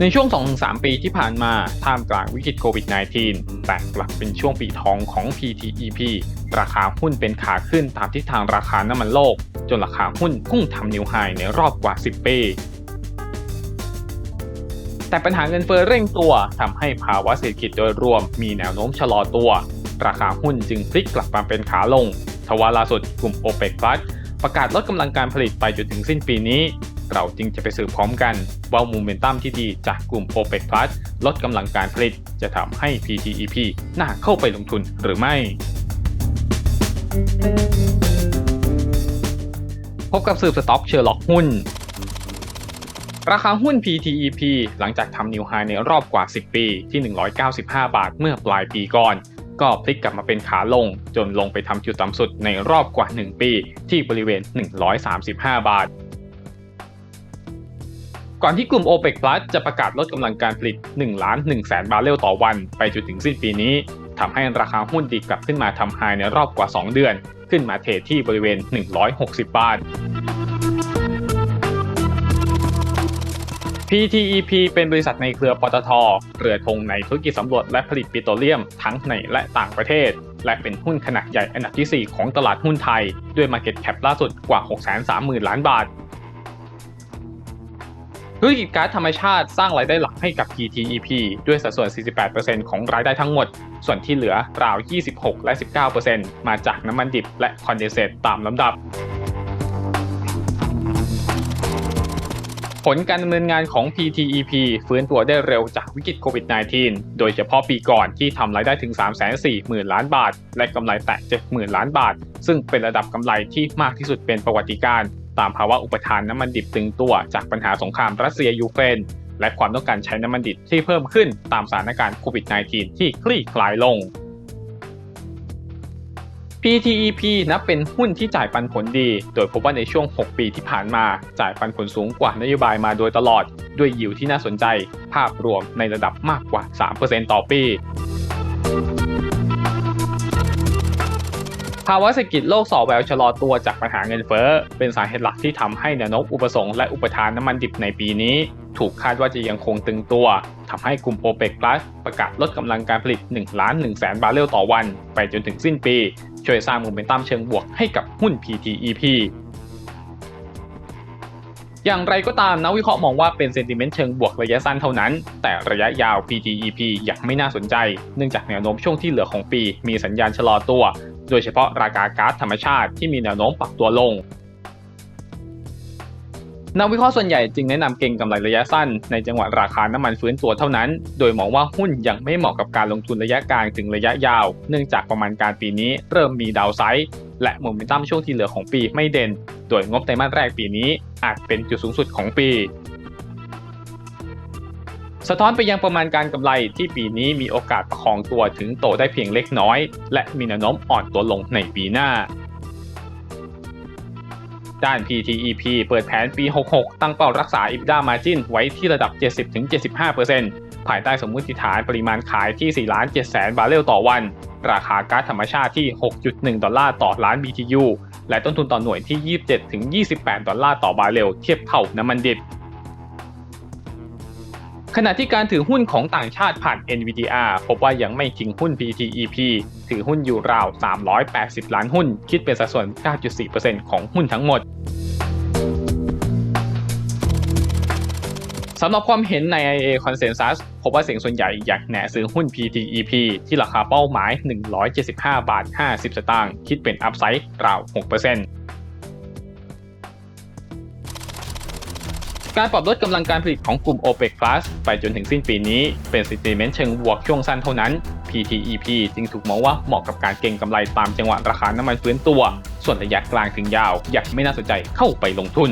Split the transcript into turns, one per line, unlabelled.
ในช่วง 2-3 ปีที่ผ่านมาท่ามกลางวิกฤตโควิด -19 แต่กลับเป็นช่วงปีทองของ PTEP ราคาหุ้นเป็นขาขึ้นตามทิศทางราคาน้ำมันโลก จนราคาหุ้นพุ่งทำนิวไฮในรอบกว่า 10 ปี แต่ปัญหาเงินเฟ้อเร่งตัวทำให้ภาวะเศรษฐกิจโดยรวมมีแนวโน้มชะลอตัว ราคาหุ้นจึงพลิกกลับมาเป็นขาลง ทว่าล่าสุดกลุ่ม OPEC Plus ประกาศลดกำลังการผลิตไปจนถึงสิ้นปีนี้ เราจึงจะไปสืบพร้อมกันว่าโมเมนตัมที่ดีจากกลุ่ม OPEC Plus ลดกำลังการผลิตจะทำให้ PTEP น่าเข้าไปลงทุนหรือไม่ พบกับสืบสต็อกเชอร์ล็อกหุ้นราคาหุ้น PTEP หลังจากทำนิวไฮในรอบกว่า 10 ปีที่ 195 บาทเมื่อปลายปีก่อน ก็พลิกกลับมาเป็นขาลง จนลงไปทำจุดต่ำสุดในรอบกว่า 1 ปีที่บริเวณ 135 บาท ก่อนที่กลุ่ม OPEC Plus จะประกาศลดกำลังการผลิต1ล้าน1แสนบาร์เรลต่อวัน ไปจนถึงสิ้นปีนี้ทำให้ราคาหุ้นดีกลับขึ้นมาทำไฮในรอบกว่า 2 เดือน ขึ้นมาเทรดที่บริเวณ 160 บาท PTEP เป็นบริษัทในเครือปตท เรือธงในธุรกิจสำรวจและผลิตปิโตรเลียมทั้งในและต่างประเทศ และเป็นหุ้นขนาดใหญ่อันดับที่ 4 ของตลาดหุ้นไทย ด้วย Market Cap ล่าสุดกว่า 630,000 ล้านบาท ธุรกิจก๊าซธรรมชาติสร้างรายได้หลักให้กับ PTEP ด้วยสัดส่วน 48%ของรายได้ทั้งหมด ส่วนที่เหลือราว 26 และ 19%มาจากน้ำมันดิบและคอนเดนเซตตามลำดับผลการดำเนินงานของ PTEP ฟื้นตัวได้เร็วจากวิกฤตโควิด -19 โดยเฉพาะปีก่อนที่ทำรายได้ถึง 340,000 ล้านบาท และกำไรแตะ 70,000 ล้านบาท ซึ่งเป็นระดับกำไรที่มากที่สุดเป็นประวัติการณ์ ตามภาวะอุปทานน้ำมันดิบตึงตัวจากปัญหาสงครามรัสเซียยูเครนและความต้องการใช้น้ำมันดิบที่เพิ่มขึ้นตามสถานการณ์โควิด -19 ที่คลี่คลายลง PTEP นับเป็นหุ้นที่จ่ายปันผลดี โดยพบว่าในช่วง 6 ปีที่ผ่านมาจ่ายปันผลสูงกว่านโยบายมาโดยตลอด ด้วยยิวที่น่าสนใจ ภาพรวมในระดับมากกว่า 3%ต่อปีาวะเศรษฐกิจโลกส่อแววชะลอตัวจากปัญหาเงินเฟ้อ เป็นสาเหตุหลักที่ทำให้แนวโน้มอุปสงค์และอุปทานน้ำมันดิบในปีนี้ ถูกคาดว่าจะยังคงตึงตัวทำให้กลุ่ม OPEC Plus ประกาศลดกำลังการผลิต1ล้าน1แสนบาร์เรลต่อวัน ไปจนถึงสิ้นปี ช่วยสร้างโมเมนตัมเชิงบวกให้กับหุ้น PTEP อย่างไรก็ตามนักวิเคราะห์มองว่าเป็นเซนติเมนต์เชิงบวกระยะสั้นเท่านั้น แต่ระยะยาว PTEP ยังไม่น่าสนใจ เนื่องจากแนวโน้มช่วงที่เหลือของปี มีสัญญาณชะลอตัว โดยเฉพาะราคาก๊าซธรรมชาติที่มีแนวโน้มปรับตัวลง นักวิเคราะห์ส่วนใหญ่จึงแนะนำเก็งกำไรระยะสั้นในจังหวะราคาน้ำมันฟื้นตัวเท่านั้น โดยมองว่าหุ้นยังไม่เหมาะกับการลงทุนระยะกลางถึงระยะยาว เนื่องจากประมาณการปีนี้เริ่มมีดาวไซด์และโมเมนตัมช่วงที่เหลือของปีไม่เด่น โดยงบไตรมาสแรกปีนี้อาจเป็นจุดสูงสุดของปี สะท้อนไปยังประมาณการกำไรที่ปีนี้มีโอกาสประคองตัวถึงโตได้เพียงเล็กน้อย และมีแนวโน้มอ่อนตัวลงในปีหน้า ด้าน PTEP เปิดแผนปี 66 ตั้งเป้ารักษา EBITDA Margin ไว้ที่ระดับ 70-75%ภายใต้สมมติฐานปริมาณขายที่ 4 ล้าน7แสนบาร์เรลต่อวัน ราคาก๊าซธรรมชาติที่ 6.1 ดอลลาร์ต่อล้าน BTU และต้นทุนต่อหน่วยที่ 27-28 ดอลลาร์ต่อบาร์เรลเทียบเท่าน้ำมันดิบ ขณะที่การถือหุ้นของต่างชาติผ่าน NVDR พบว่ายังไม่ทิ้งหุ้น PTEP ถือหุ้นอยู่ราว 380 ล้านหุ้น คิดเป็นสัดส่วน 9.4%ของหุ้นทั้งหมดสำหรับความเห็นใน IA Consensus พบว่าเสียงส่วนใหญ่อยากแหนซื้อหุ้น PTEP ที่ราคาเป้าหมาย 175 บาท 50 สตางค์ คิดเป็นอัพไซด์ราว 6% การปรับลดกำลังการผลิตของกลุ่ม OPEC Plus ไปจนถึงสิ้นปีนี้ เป็นสติเมนต์เชิงบวกช่วงสั้นเท่านั้น PTEP จึงถูกมองว่าเหมาะกับการเก็งกำไรตามจังหวะราคาน้ำมันฟื้นตัว ส่วนระยะกลางถึงยาวยังไม่น่าสนใจเข้าไปลงทุน